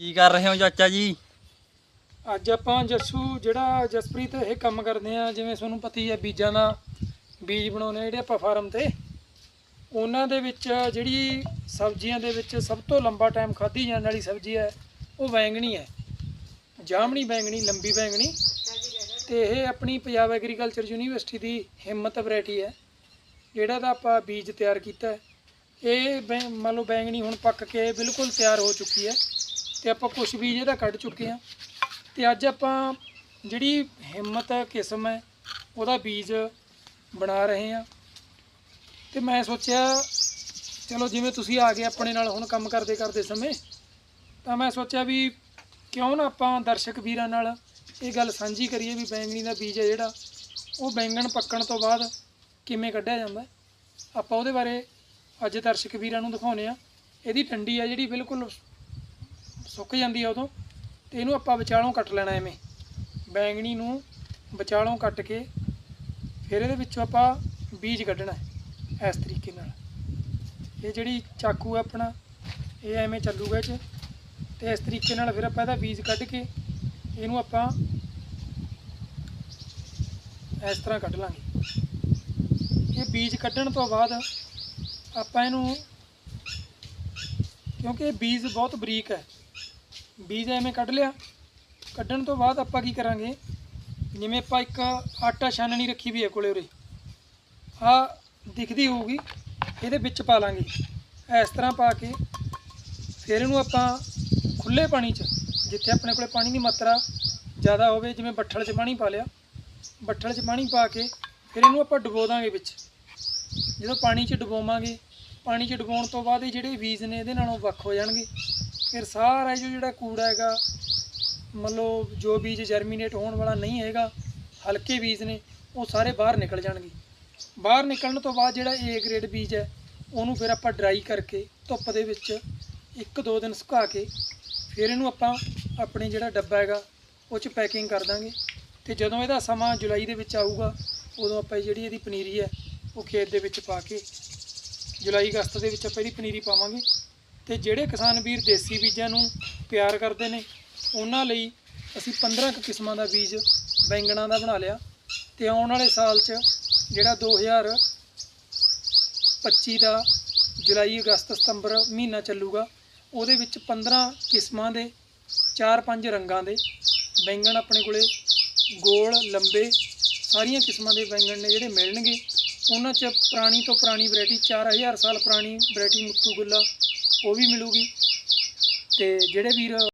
ਕੀ ਕਰ ਰਹੇ ਹੋ ਚਾਚਾ ਜੀ? ਅੱਜ ਆਪਾਂ ਜੱਸੂ, ਜਿਹੜਾ ਜਸਪ੍ਰੀਤ ਇਹ ਕੰਮ ਕਰਦੇ ਆ, ਜਿਵੇਂ ਤੁਹਾਨੂੰ ਪਤਾ ਹੀ ਹੈ ਬੀਜਾਂ ਦਾ, ਬੀਜ ਬਣਾਉਣੇ ਜਿਹੜੇ ਆਪਾਂ ਫਾਰਮ ਤੇ। ਉਹਨਾਂ ਦੇ ਵਿੱਚ ਜਿਹੜੀ ਸਬਜ਼ੀਆਂ ਦੇ ਵਿੱਚ ਸਭ ਤੋਂ ਲੰਬਾ ਟਾਈਮ ਖਾਧੀ ਜਾਣ ਵਾਲੀ ਸਬਜ਼ੀ ਹੈ, ਉਹ ਬੈਂਗਣੀ ਹੈ। ਜਾਮਣੀ ਬੈਂਗਣੀ, ਲੰਬੀ ਬੈਂਗਣੀ। ਤੇ ਇਹ ਆਪਣੀ ਪੰਜਾਬ ਐਗਰੀਕਲਚਰ ਯੂਨੀਵਰਸਿਟੀ ਦੀ ਹਿੰਮਤ ਵੈਰਾਈਟੀ ਹੈ, ਜਿਹੜਾ ਦਾ ਆਪਾਂ ਬੀਜ ਤਿਆਰ ਕੀਤਾ ਇਹ ਬੈਂ- ਮੰਨ ਲਓ ਬੈਂਗਣੀ ਹੁਣ ਪੱਕ ਕੇ ਬਿਲਕੁਲ ਤਿਆਰ ਹੋ ਚੁੱਕੀ ਹੈ। ਤੇ ਆਪਾਂ ਕੁਝ ਬੀਜ ਇਹਦਾ ਕੱਢ ਚੁੱਕੇ ਹਾਂ। ਤੇ ਅੱਜ ਆਪਾਂ ਜਿਹੜੀ ਹਿੰਮਤ ਕਿਸਮ ਹੈ, ਉਹਦਾ ਬੀਜ ਬਣਾ ਰਹੇ ਹਾਂ। ਤੇ ਮੈਂ ਸੋਚਿਆ, ਚਲੋ ਜਿਵੇਂ ਤੁਸੀਂ ਆ ਗਏ ਆਪਣੇ ਨਾਲ ਹੁਣ ਕੰਮ ਕਰਦੇ ਕਰਦੇ ਸਮੇਂ, ਤਾਂ ਮੈਂ ਸੋਚਿਆ ਵੀ ਕਿਉਂ ਨਾ ਆਪਾਂ ਦਰਸ਼ਕ ਵੀਰਾਂ ਨਾਲ ਇਹ ਗੱਲ ਸਾਂਝੀ ਕਰੀਏ ਵੀ ਬੈਂਗਣੀ ਦਾ ਬੀਜ ਹੈ ਜਿਹੜਾ, ਉਹ ਬੈਂਗਣ ਪੱਕਣ ਤੋਂ ਬਾਅਦ ਕਿਵੇਂ ਕੱਢਿਆ ਜਾਂਦਾ ਆਪਾਂ ਉਹਦੇ ਬਾਰੇ ਅੱਜ ਦਰਸ਼ਕ ਵੀਰਾਂ ਨੂੰ ਦਿਖਾਉਨੇ ਆ ਇਹਦੀ ਟੰਡੀ ਆ ਜਿਹੜੀ ਬਿਲਕੁਲ ਸੁੱਕ ਜਾਂਦੀ ਹੈ ਉਦੋਂ, ਤੇ ਇਹਨੂੰ ਆਪਾਂ ਵਿਚਾਲੋਂ ਕੱਟ ਲੈਣਾ ਐਵੇਂ। ਬੈਂਗਣੀ ਨੂੰ ਵਿਚਾਲੋਂ ਕੱਟ ਕੇ ਫਿਰ ਇਹਦੇ ਵਿੱਚੋਂ ਆਪਾਂ ਬੀਜ ਕੱਢਣਾ ਇਸ ਤਰੀਕੇ ਨਾਲ। ਇਹ ਜਿਹੜੀ ਚਾਕੂ ਹੈ ਆਪਣਾ, ਇਹ ਐਵੇਂ ਚੱਲੂਗਾ ਇਹ 'ਚ। ਤੇ ਇਸ ਤਰੀਕੇ ਨਾਲ ਫਿਰ ਆਪਾਂ ਇਹਦਾ ਬੀਜ ਕੱਢ ਕੇ ਇਹਨੂੰ ਆਪਾਂ ਇਸ ਤਰ੍ਹਾਂ ਕੱਢ ਲਾਂਗੇ। ਇਹ ਬੀਜ ਕੱਢਣ ਤੋਂ ਬਾਅਦ ਆਪਾਂ ਇਹਨੂੰ, ਕਿਉਂਕਿ ਇਹ ਬੀਜ ਬਹੁਤ ਬਰੀਕ ਹੈ ਬੀਜ ਐਵੇਂ ਕੱਢ ਲਿਆ। ਕੱਢਣ ਤੋਂ ਬਾਅਦ ਆਪਾਂ ਕੀ ਕਰਾਂਗੇ? ਜਿਵੇਂ ਆਪਾਂ ਇੱਕ ਆਟਾ ਛਾਨਣੀ ਰੱਖੀ ਵੀ ਹੈ ਕੋਲੇ ਉਰੇ। ਆ ਦਿਖਦੀ ਹੋਊਗੀ, ਇਹਦੇ ਵਿੱਚ ਪਾ ਲਾਂਗੇ। ਇਸ ਤਰ੍ਹਾਂ ਪਾ ਕੇ ਫਿਰ ਇਹਨੂੰ ਆਪਾਂ ਖੁੱਲੇ ਪਾਣੀ 'ਚ, ਜਿੱਥੇ ਆਪਣੇ ਕੋਲੇ ਪਾਣੀ ਦੀ ਮਾਤਰਾ ਜ਼ਿਆਦਾ ਹੋਵੇ, ਜਿਵੇਂ ਬੱਠਲ 'ਚ ਪਾਣੀ ਪਾ ਲਿਆ। ਬੱਠਲ 'ਚ ਪਾਣੀ ਪਾ ਕੇ ਫਿਰ ਇਹਨੂੰ ਆਪਾਂ ਡੁਬੋ ਦਾਂਗੇ ਵਿੱਚ। ਜਦੋਂ ਪਾਣੀ 'ਚ ਡੁਬੋਵਾਂਗੇ, ਪਾਣੀ 'ਚ ਡੁਬੋਣ ਤੋਂ ਬਾਅਦ ਇਹ ਜਿਹੜੇ ਬੀਜ ਨੇ, ਇਹਦੇ ਨਾਲੋਂ ਵੱਖ ਹੋ ਜਾਣਗੇ। ਫਿਰ ਸਾਰਾ ਜੋ ਜਿਹੜਾ ਕੂੜਾ ਹੈਗਾ, ਮੰਨ ਲਓ ਜੋ ਬੀਜ ਜਰਮੀਨੇਟ ਹੋਣ ਵਾਲਾ ਨਹੀਂ ਹੈਗਾ, ਹਲਕੇ ਬੀਜ ਨੇ, ਉਹ ਸਾਰੇ ਬਾਹਰ ਨਿਕਲ ਜਾਣਗੇ। ਬਾਹਰ ਨਿਕਲਣ ਤੋਂ ਬਾਅਦ ਜਿਹੜਾ ਏ ਗ੍ਰੇਡ ਬੀਜ ਹੈ, ਉਹਨੂੰ ਫਿਰ ਆਪਾਂ ਡਰਾਈ ਕਰਕੇ ਧੁੱਪ ਦੇ ਵਿੱਚ ਇੱਕ ਦੋ ਦਿਨ ਸੁਕਾ ਕੇ ਫਿਰ ਇਹਨੂੰ ਆਪਾਂ ਆਪਣੇ ਜਿਹੜਾ ਡੱਬਾ ਹੈਗਾ, ਉਹ 'ਚ ਪੈਕਿੰਗ ਕਰ ਦਾਂਗੇ। ਤੇ ਜਦੋਂ ਇਹਦਾ ਸਮਾਂ ਜੁਲਾਈ ਦੇ ਵਿੱਚ ਆਊਗਾ, ਉਦੋਂ ਆਪਾਂ ਜਿਹੜੀ ਇਹਦੀ ਪਨੀਰੀ ਹੈ, ਉਹ ਖੇਤ ਦੇ ਵਿੱਚ ਪਾ ਕੇ ਜੁਲਾਈ ਅਗਸਤ ਦੇ ਵਿੱਚ ਆਪਾਂ ਇਹਦੀ ਪਨੀਰੀ ਪਾਵਾਂਗੇ। ਤੇ ਜਿਹੜੇ ਕਿਸਾਨ ਵੀਰ ਦੇਸੀ ਬੀਜਾਂ ਨੂੰ ਪਿਆਰ ਕਰਦੇ ਨੇ, ਉਹਨਾਂ ਲਈ ਅਸੀਂ 15 ਕੁ ਕਿਸਮਾਂ ਦਾ ਬੀਜ ਬੈਂਗਣਾ ਦਾ ਬਣਾ ਲਿਆ ਤੇ ਆਉਣ ਵਾਲੇ ਸਾਲ 'ਚ ਜਿਹੜਾ 2025 ਦਾ ਜੁਲਾਈ, ਅਗਸਤ, ਸਤੰਬਰ ਮਹੀਨਾ ਚੱਲੂਗਾ, ਉਹਦੇ ਵਿੱਚ 15 ਕਿਸਮਾਂ ਦੇ 4-5 ਰੰਗਾਂ ਦੇ ਬੈਂਗਣ ਆਪਣੇ ਕੋਲੇ ਗੋਲ, ਲੰਬੇ ਸਾਰੀਆਂ ਕਿਸਮਾਂ ਦੇ ਬੈਂਗਣ ਨੇ ਜਿਹੜੇ ਮਿਲਣਗੇ। ਉਹਨਾਂ 'ਚ ਪੁਰਾਣੀ ਤੋਂ ਪੁਰਾਣੀ ਵੈਰਾਈਟੀ 4000 ਸਾਲ ਪੁਰਾਣੀ ਵੈਰਾਈਟੀ ਮੁੱਤੂ ਗੁੱਲਾ ਉਹ ਵੀ ਮਿਲੂਗੀ। ਤੇ ਜਿਹੜੇ ਵੀਰ